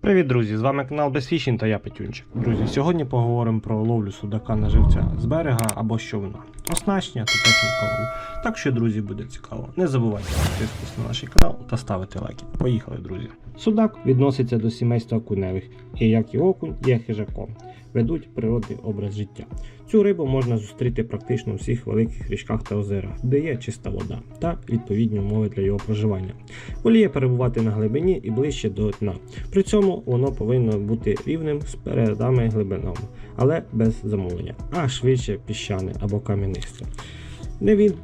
Привіт, друзі! З вами канал Безфішін та я Петюнчик. Друзі, сьогодні поговоримо про ловлю судака на живця з берега або щовна, оснащення та техніка лову. Так що, друзі, буде цікаво. Не забувайте підписуватися на наш канал та ставити лайки. Поїхали, друзі! Судак відноситься до сімейства окуневих, і як і окунь, є хижаком. Ведуть природний образ життя. Цю рибу можна зустріти практично у всіх великих річках та озерах, де є чиста вода та відповідні умови для його проживання. Воліє перебувати на глибині і ближче до дна. При цьому воно повинно бути рівним з передами глибинами, але без замовлення, а швидше піщане або кам'янисте. Не він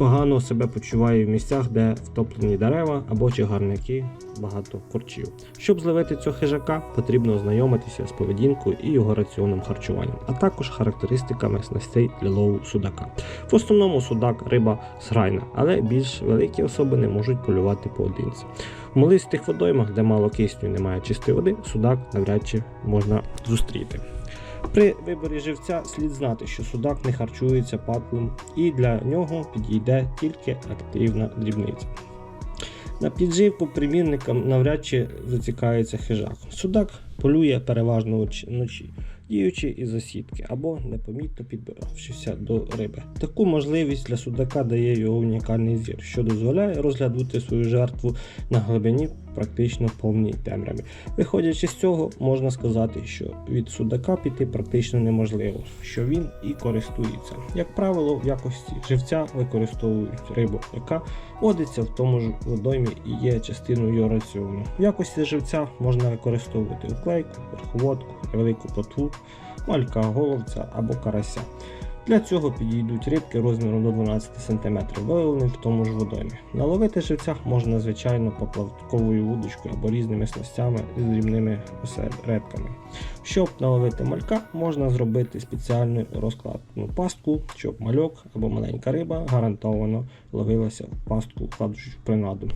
погано себе почуває в місцях, де втоплені дерева або чагарники, багато корчів. Щоб зловити цього хижака, потрібно ознайомитися з поведінкою і його раціоном харчування, а також характеристиками снастей для лову судака. В основному судак риба зграйна, але більш великі особи не можуть полювати поодинці. В молистих водоймах, де мало кисню немає чистої води, судак навряд чи можна зустріти. При виборі живця слід знати, що судак не харчується патлом і для нього підійде тільки активна дрібниця. На підживку примірникам навряд чи зацікається хижак. Судак полює переважно вночі- діючи із засідки або непомітно підбиравшися до риби. Таку можливість для судака дає його унікальний зір, що дозволяє розглядати свою жертву на глибині практично повній темряві. Виходячи з цього, можна сказати, що від судака піти практично неможливо, що він і користується. Як правило, в якості живця використовують рибу, яка водиться в тому ж водоймі і є частиною його раціону. В якості живця можна використовувати уклейку, верховодку, велику плотву, малька, головця або карася. Для цього підійдуть рибки розміром до 12 см, виловлені в тому ж водоймі. Наловити живця можна звичайно поплавковою вудочкою або різними снастями з дрібними осередками. Щоб наловити малька, можна зробити спеціальну розкладну пастку, щоб мальок або маленька риба гарантовано ловилася в пастку кладучу принаду.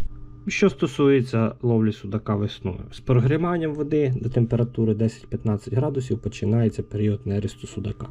Що стосується ловлі судака весною, з прогріванням води до температури 10-15 градусів починається період нересту судака.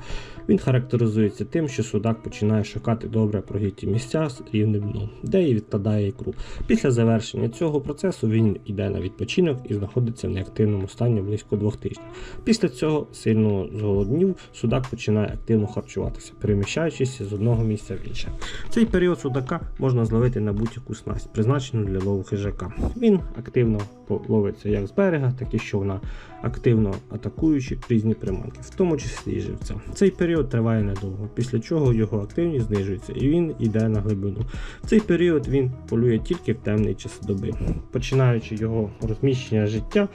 Він характеризується тим, що судак починає шукати добре прогріті місця з рівним дном, де і відкладає ікру. Після завершення цього процесу він йде на відпочинок і знаходиться в неактивному стані близько двох тижнів. Після цього сильно зголоднів судак починає активно харчуватися, переміщаючись з одного місця в інше. Цей період судака можна зловити на будь-яку снасть, призначену для лову хижака. Він активно ловиться як з берега, так і з човна, активно атакуючи різні приманки, в тому числі і живця. Цей період триває недовго, після чого його активність знижується і він йде на глибину. В цей період він полює тільки в темний час доби, починаючи його розміщення життя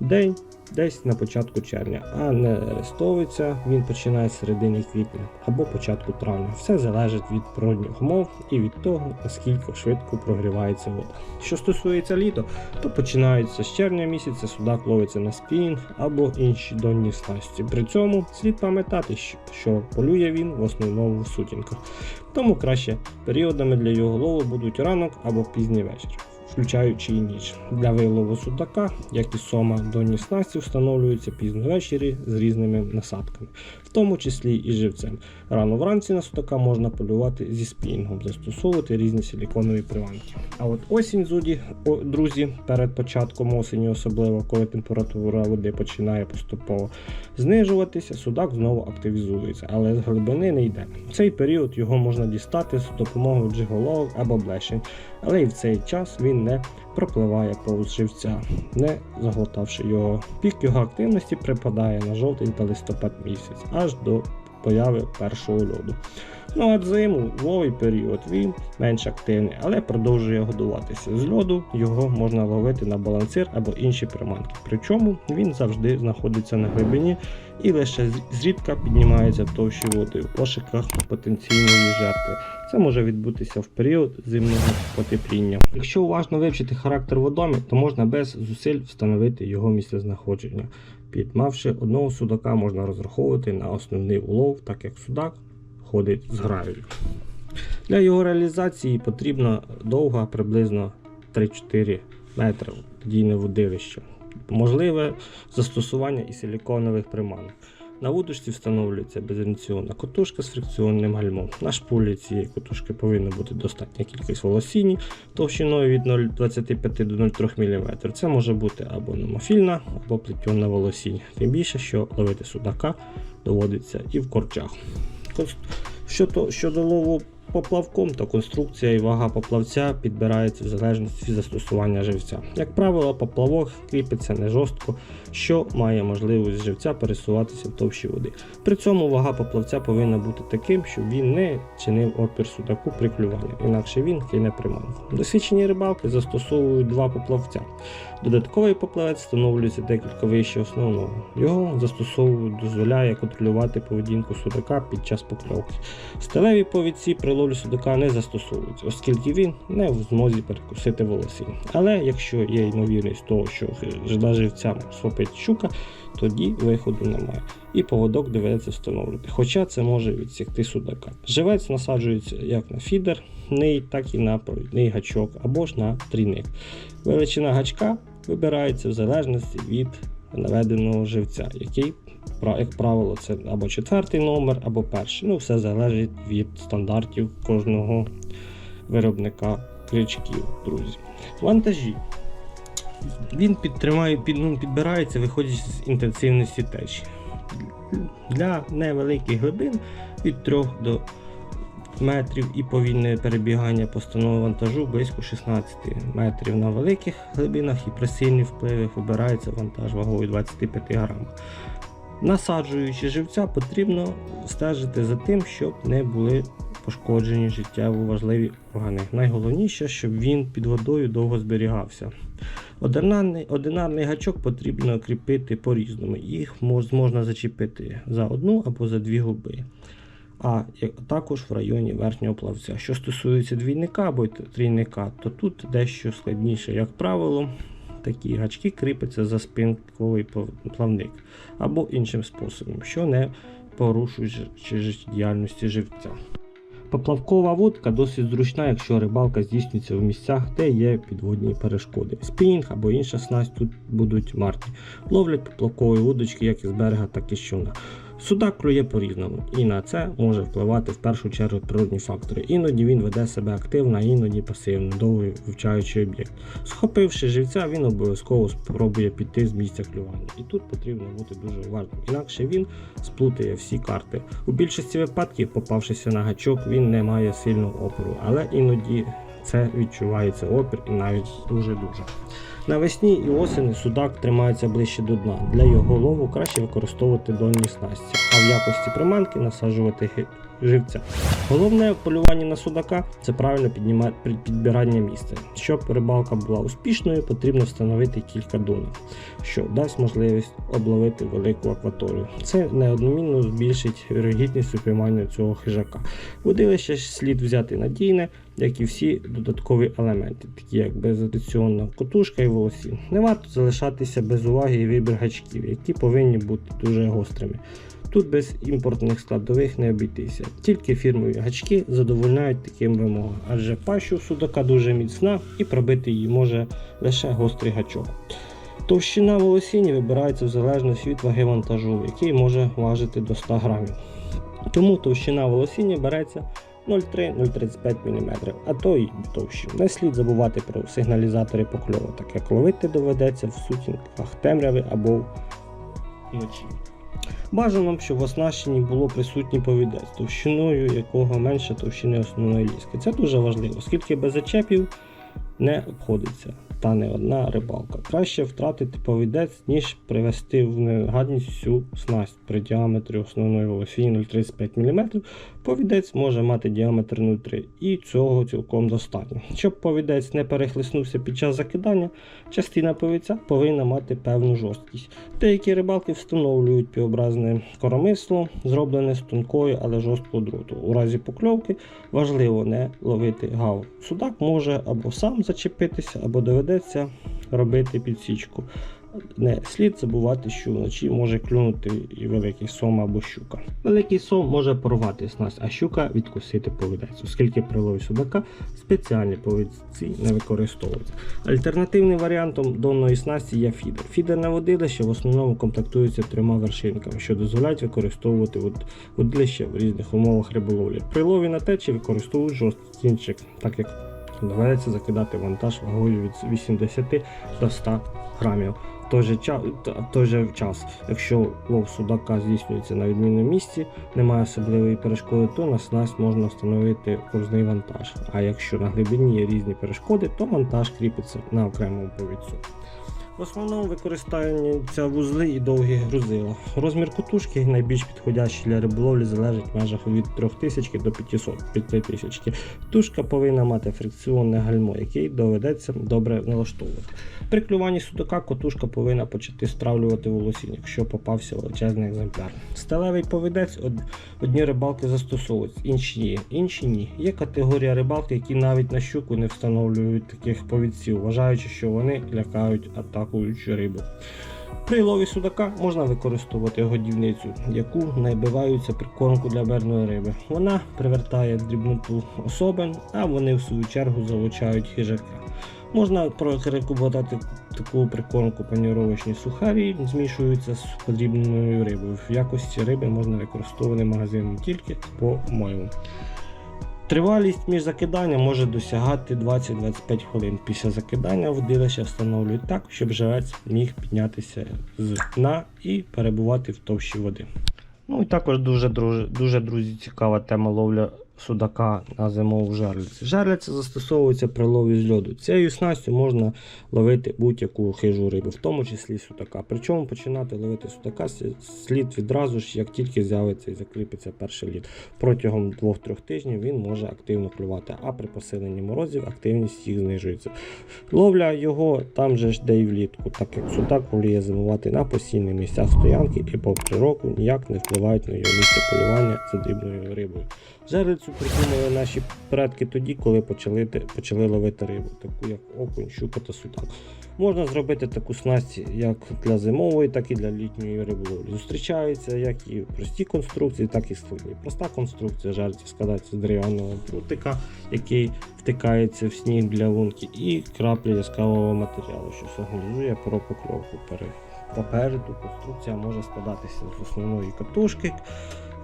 день десь на початку червня, а не арестовується він починає з середини квітня або початку травня. Все залежить від природних умов і від того, наскільки швидко прогрівається вода. Що стосується літа, то починається з червня місяця, судак ловиться на спінінг або інші донні снасті. При цьому слід пам'ятати, що полює він в основному в сутінках. Тому краще періодами для його лову будуть ранок або пізній вечір. Включаючи і ніч для вилову судака, як і сома, донні снасті встановлюються пізно ввечері з різними насадками, в тому числі і живцем. Рано вранці на судака можна полювати зі спінгом, застосовувати різні силіконові приманки. А от осінь зуді, друзі, перед початком осені, особливо коли температура води починає поступово знижуватися, судак знову активізується, але з глибини не йде. В цей період його можна дістати з допомогою джиголовок або блешень, але і в цей час він не пропливає повз живця, не заглотавши його. Пік його активності припадає на жовтень та листопад місяць, аж до появи першого льоду. Ну а зиму, ловий період, він менш активний, але продовжує годуватися. З льоду його можна ловити на балансир або інші приманки. Причому він завжди знаходиться на глибині і лише зрідка піднімається товщі води в пошуках потенційної жертви. Це може відбутися в період зимного потепління. Якщо уважно вивчити характер водомі, то можна без зусиль встановити його місцезнаходження. Підмавши одного судака, можна розраховувати на основний улов, так як судак ходить з граєю. Для його реалізації потрібна довга приблизно 3-4 метри дійне водилище. Можливе застосування і силіконових приманок. На вудочці встановлюється безремціонна котушка з фрикціонним гальмом. На шпулі цієї котушки повинна бути достатня кількість волосінь товщиною від 0,25 до 0,3 мм. Це може бути або номофільна, або плетьона волосінь. Тим більше, що ловити судака доводиться і в корчах. Щодо лову поплавком, то конструкція і вага поплавця підбирається в залежності від застосування живця. Як правило, поплавок кріпиться не жорстко, що має можливість живця пересуватися в товщі води. При цьому вага поплавця повинна бути таким, щоб він не чинив опір судаку при клюванні, інакше він кине приманку. Досвідчені рибалки застосовують два поплавця. Додатковий поплавець встановлюється декілька вище основного. Його застосовують дозволяє контролювати поведінку судака під час покльовки. Сталеві повідці при ловлі судака не застосовуються, оскільки він не в змозі перекусити волосінь. Але якщо є ймовірність того, що жда живця схопить щука, тоді виходу немає. І поводок доведеться встановлювати. Хоча це може відсікти судака. Живець насаджується як на фідер, ней, так і на провідний гачок або ж на трійник. Величина гачка вибирається в залежності від наведеного живця, який, як правило, це або четвертий номер, або перший. Ну, все залежить від стандартів кожного виробника крючків, друзі. Вантажі. Він підтримає, під, ну, підбирається, виходячи з інтенсивності течії. Для невеликих глибин від 3 до метрів і повільне перебігання постанови вантажу близько 16 метрів на великих глибинах і при сильних впливах вибирається вантаж вагою 25 грам. Насаджуючи живця, потрібно стежити за тим, щоб не були пошкоджені життєво важливі органи. Найголовніше, щоб він під водою довго зберігався. Одинарний, одинарний гачок потрібно кріпити по-різному. Їх можна зачепити за одну або за дві губи. А також в районі верхнього плавця. Що стосується двійника або трійника, то тут дещо складніше. Як правило, такі гачки кріпляться за спинковий плавник або іншим способом, що не порушує життєдіяльності живця. Поплавкова вудка досить зручна, якщо рибалка здійснюється в місцях, де є підводні перешкоди. Спінінг або інша снасть тут будуть марні. Ловлять поплавкові вудочки як із берега, так і з човна. Судак клює по-різному, і на це може впливати в першу чергу природні фактори. Іноді він веде себе активно, а іноді пасивно, довго вивчаючи об'єкт. Схопивши живця, він обов'язково спробує піти з місця клювання. І тут потрібно бути дуже уважним, інакше він сплутає всі карти. У більшості випадків, попавшися на гачок, він не має сильного опору, але іноді це відчувається опір і навіть дуже-дуже. Навесні і осені судак тримається ближче до дна. Для його лову краще використовувати донні снасті, а в якості приманки насаджувати ги- живця. Головне в полюванні на судака це правильно підбирання місця. Щоб рибалка була успішною, потрібно встановити кілька донок, що дасть можливість обловити велику акваторію. Це неодномінно збільшить вірогідність упіймання цього хижака. Водилище слід взяти надійне, як і всі додаткові елементи, такі як безадиційна котушка і волосін. Не варто залишатися без уваги і вибір гачків, які повинні бути дуже гострими. Тут без імпортних складових не обійтися. Тільки фірмові гачки задовольняють таким вимогам, адже пащу судака дуже міцна і пробити її може лише гострий гачок. Товщина волосіння вибирається в залежності від ваги вантажу, який може важити до 100 грамів. Тому товщина волосіння береться 0,3-0,35 мм, а то й товщі. Не слід забувати про сигналізатори покльову, так як ловити доведеться в сутінках темряви або вночі. Бажано, щоб в оснащенні було присутній повідець, товщиною якого менше товщини основної ліски. Це дуже важливо, оскільки без зачепів не обходиться та не одна рибалка. Краще втратити повідець, ніж привести в негадність всю снасть при діаметрі основної волосії 0,35 мм. Повідець може мати діаметр 0,3 і цього цілком достатньо. Щоб повідець не перехлиснувся під час закидання, частина повідця повинна мати певну жорсткість. Деякі рибалки встановлюють півобразне коромисло, зроблене з тонкої, але жорсткого дроту. У разі покльовки важливо не ловити гав. Судак може або сам зачепитися, або доведеться робити підсічку. Не слід забувати, що вночі може клюнути і великий сом або щука. Великий сом може порвати снасть, а щука відкусити повідець, оскільки при лові судака спеціальні повідці не використовуються. Альтернативним варіантом донної снасті є фідер. Фідерне водилище в основному комплектується трьома вершинками, що дозволяють використовувати вод- водилище в різних умовах риболовлі. При лові на течі використовують жорсткий так як доведеться закидати вантаж вагою від 80 до 100 грамів. Той же час, той же час, якщо лов судака здійснюється на відмінному місці, немає особливої перешкоди, то на снасть можна встановити корзний вантаж. А якщо на глибині є різні перешкоди, то вантаж кріпиться на окремому повідцю. В основному використовуються вузли і довгі грузила. Розмір кутушки найбільш підходящий для риболовлі залежить в межах від 3000 до 500 5000. Тушка повинна мати фрикціонне гальмо, яке доведеться добре налаштовувати. При клюванні судака котушка повинна почати стравлювати волосінь, якщо попався величезний екземпляр. Сталевий повідець од- одні рибалки застосовують, інші ні. Інші ні. Є категорія рибалки, які навіть на щуку не встановлюють таких повідців, вважаючи, що вони лякають атакуючу рибу. При лові судака можна використовувати годівницю, яку набиваються прикормку для берної риби. Вона привертає дрібноту особин, а вони в свою чергу залучають хижака. Можна прокорекувати таку прикормку паніровочні сухарі, змішуються з подрібненою рибою. В якості риби можна використовувати магазин тільки по моєму. Тривалість між закиданням може досягати 20-25 хвилин. Після закидання водилище встановлюють так, щоб живець міг піднятися з дна і перебувати в товщі води. Ну і також дуже, дуже, друзі, цікава тема ловля судака на зимову жерлиці. Жерлиця застосовується при лові з льоду. Цією снастю можна ловити будь-яку хижу рибу, в тому числі судака. Причому починати ловити судака слід відразу ж, як тільки з'явиться і закріпиться перший лід. Протягом 2-3 тижнів він може активно клювати, а при посиленні морозів активність їх знижується. Ловля його там же ж де й влітку, так як судак воліє зимувати на постійних місцях стоянки і попри року ніяк не впливають на його місце полювання за дрібною рибою. Жерлицю придумали наші предки тоді, коли почали, почали ловити рибу, таку як окунь, щука та судак. Можна зробити таку снасть як для зимової, так і для літньої риболовлі. Зустрічаються як і прості конструкції, так і складні. Проста конструкція жертв складається з дерев'яного прутика, який втикається в сніг для лунки, і краплі яскравого матеріалу, що сигналізує про покльовку. Пере- Попереду конструкція може складатися з основної катушки,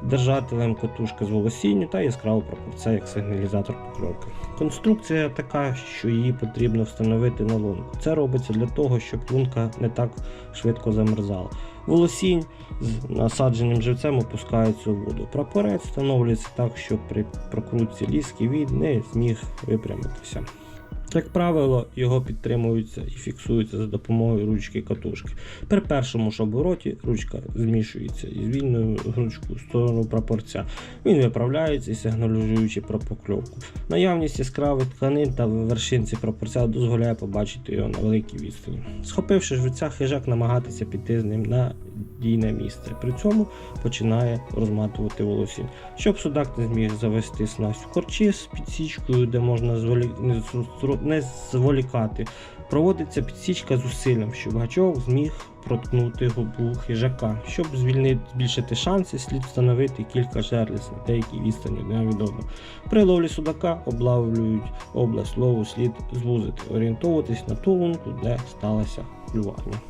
держателем катушки з волосінню та яскравого прапорця як сигналізатор покльовки. Конструкція така, що її потрібно встановити на лунку. Це робиться для того, щоб лунка не так швидко замерзала. Волосінь з насадженим живцем опускається у воду. Прапорець встановлюється так, щоб при прокрутці ліски від не зміг випрямитися. Як правило, його підтримуються і фіксуються за допомогою ручки катушки. При першому ж обороті ручка змішується із вільною ручкою в сторону прапорця. Він виправляється і сигналізуючи про покльовку. Наявність яскравих тканин та вершинці прапорця дозволяє побачити його на великій відстані. Схопивши живця, хижак намагатися піти з ним на дійне місце. При цьому починає розматувати волосінь. Щоб судак не зміг завести снасть в корчі з підсічкою, де можна зволі... не, зволікати, проводиться підсічка з усиллям, щоб гачок зміг проткнути губу хижака. Щоб звільнити збільшити шанси, слід встановити кілька жерлиць на деякій відстані одне від одного. При ловлі судака облавлюють область лову слід звузити, орієнтовуватись на ту лунку, де сталося клювання.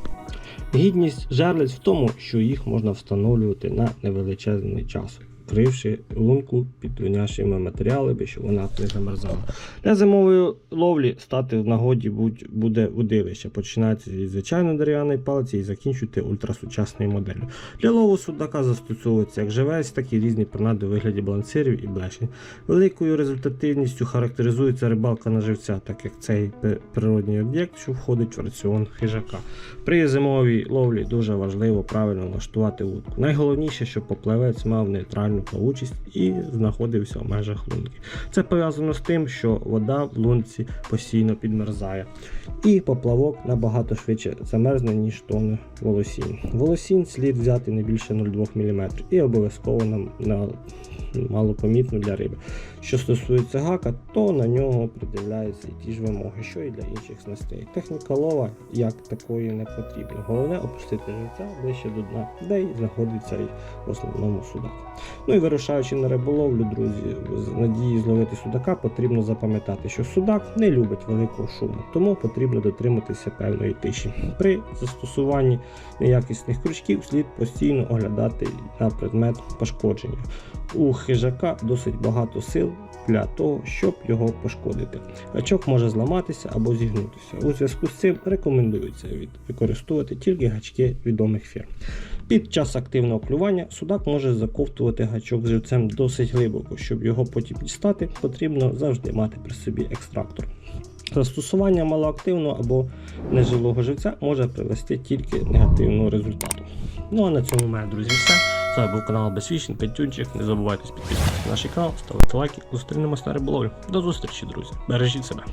Гідність жерлиць в тому, що їх можна встановлювати на невеличезний час, вкривши лунку під виняшими матеріалами, щоб вона не замерзала. Для зимової ловлі стати в нагоді буде удилище. Починається зі звичайної дерев'яної палиці і закінчуйте ультрасучасною моделлю. Для лову судака застосовується як живець, так і різні принади у вигляді балансирів і блешень. Великою результативністю характеризується рибалка на живця, так як цей природній об'єкт, що входить в раціон хижака. При зимовій ловлі дуже важливо правильно налаштувати вудку. Найголовніше, щоб поплавець мав нейтральну нормальну участь і знаходився в межах лунки. Це пов'язано з тим, що вода в лунці постійно підмерзає. І поплавок набагато швидше замерзне, ніж тоне волосінь. Волосінь слід взяти не більше 0,2 мм і обов'язково на, малопомітно для риби. Що стосується гака, то на нього придивляються і ті ж вимоги, що і для інших снастей. Техніка лова як такої не потрібна. Головне опустити живця ближче до дна, де й знаходиться і в основному судак. Ну і вирушаючи на риболовлю, друзі, з надії зловити судака, потрібно запам'ятати, що судак не любить великого шуму, тому потрібно дотриматися певної тиші. При застосуванні неякісних крючків слід постійно оглядати на предмет пошкодження. У хижака досить багато сил для того, щоб його пошкодити. Гачок може зламатися або зігнутися. У зв'язку з цим рекомендується використовувати тільки гачки відомих фірм. Під час активного клювання судак може заковтувати гачок з живцем досить глибоко. Щоб його потім дістати, потрібно завжди мати при собі екстрактор. Застосування малоактивного або нежилого живця може привести тільки негативного результату. Ну а на цьому мене, друзі, все. З вами був канал Безвіщен, Петюнчик. Не забувайте підписуватися на наш канал, ставити лайки. Зустрінемось на риболовлі. До зустрічі, друзі. Бережіть себе.